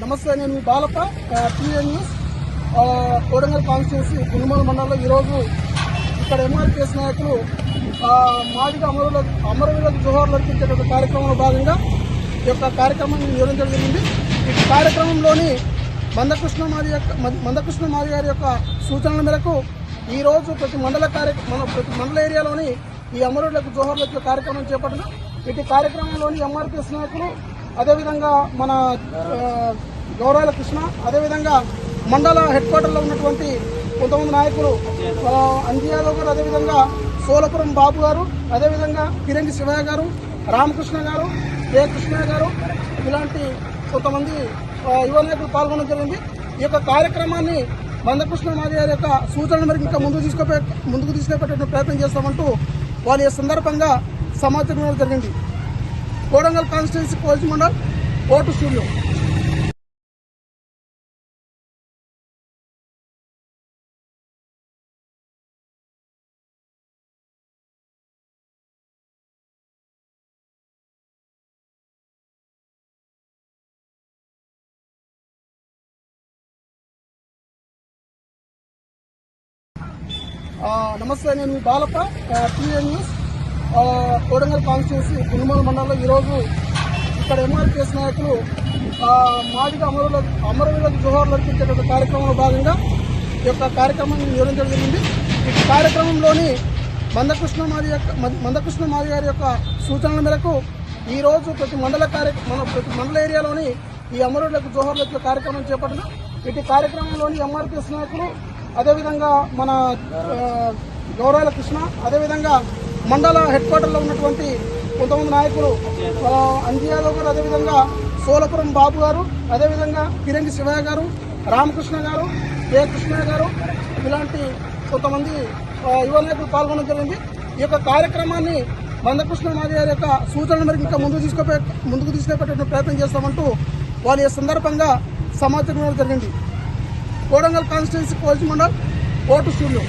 నేను మీ Balappa TN news Kodangal constituency Gundumal మండలంలో ఈరోజు ఇక్కడ ఎంఆర్పిఎస్ నాయకులు మాదిగా అమరుల అమరవీరులకు జోహార్లు అర్పించేటువంటి కార్యక్రమంలో భాగంగా ఈ యొక్క కార్యక్రమాన్ని నిర్వహించడం జరిగింది. ఈ కార్యక్రమంలోని మందకృష్ణ మాది యొక్క మందకృష్ణ మాది గారి యొక్క సూచనల మేరకు ఈరోజు ప్రతి మండల కార్య మన ప్రతి మండల ఏరియాలోని ఈ అమరులకు జోహర్లకు కార్యక్రమం చేపట్టడం ఇటు కార్యక్రమంలోని ఎంఆర్పిఎస్ నాయకులు అదేవిధంగా మన గౌరవాల కృష్ణ అదేవిధంగా మండల హెడ్ క్వార్టర్లో ఉన్నటువంటి కొంతమంది నాయకులు ఆ, గారు అదేవిధంగా సోలపురం బాబు గారు అదేవిధంగా కిరంగి శివయ్య గారు రామకృష్ణ గారు ఏ కృష్ణ గారు ఇలాంటి కొంతమంది యువ నాయకులు పాల్గొనడం జరిగింది. ఈ యొక్క కార్యక్రమాన్ని మందకృష్ణ మాది గారి యొక్క సూచన మేరకు ఇంకా ముందుకు తీసుకుపోయే ముందుకు తీసుకుపోయేటటువంటి ప్రయత్నం చేస్తామంటూ వారి సందర్భంగా సమాచారం జరిగింది. కోడంగల్ కాన్స్టిట్యున్సీ కోల్చి మండల్ ఓటు స్టూడియో. నమస్తే నేను మీ Balappa TN news. Kodangal constituency Gundumal మండలంలో ఈరోజు ఇక్కడ ఎంఆర్పిఎస్ నాయకులు మాదిగా అమరుల అమరవీరులకు జోహార్లు అర్పించేటువంటి కార్యక్రమంలో భాగంగా ఈ యొక్క కార్యక్రమాన్ని వివరించడం జరిగింది. ఈ కార్యక్రమంలోని మందకృష్ణ మాది యొక్క మందకృష్ణ మాది గారి యొక్క సూచనల మేరకు ఈరోజు ప్రతి మండల కార్య మన ప్రతి మండల ఏరియాలోని ఈ అమరులకు జోహార్ల యొక్క కార్యక్రమం చేపట్టిన ఇటు కార్యక్రమంలోని ఎంఆర్పిఎస్ నాయకులు అదేవిధంగా మన గౌరవాల కృష్ణ అదేవిధంగా మండల హెడ్ క్వార్టర్లో ఉన్నటువంటి కొంతమంది నాయకులు ఆ, అంజీ యాదవ్ గారు అదేవిధంగా సోలపురం బాబు గారు అదేవిధంగా కిరణ్ శివయ్య గారు రామకృష్ణ గారు కే కృష్ణ గారు ఇలాంటి కొంతమంది యువ నాయకులు పాల్గొనడం జరిగింది. ఈ యొక్క కార్యక్రమాన్ని మందకృష్ణ మాది గారి యొక్క సూచనల మేరకు ఇంకా ముందుకు తీసుకుపోయే ముందుకు తీసుకుపోయేటువంటి ప్రయత్నం చేస్తామంటూ వారి సందర్భంగా సమాచారం జరిగింది. కోడంగల్ కాన్స్టిట్యున్సీ కోల్చి మండల్ ఓటు స్టూడియో.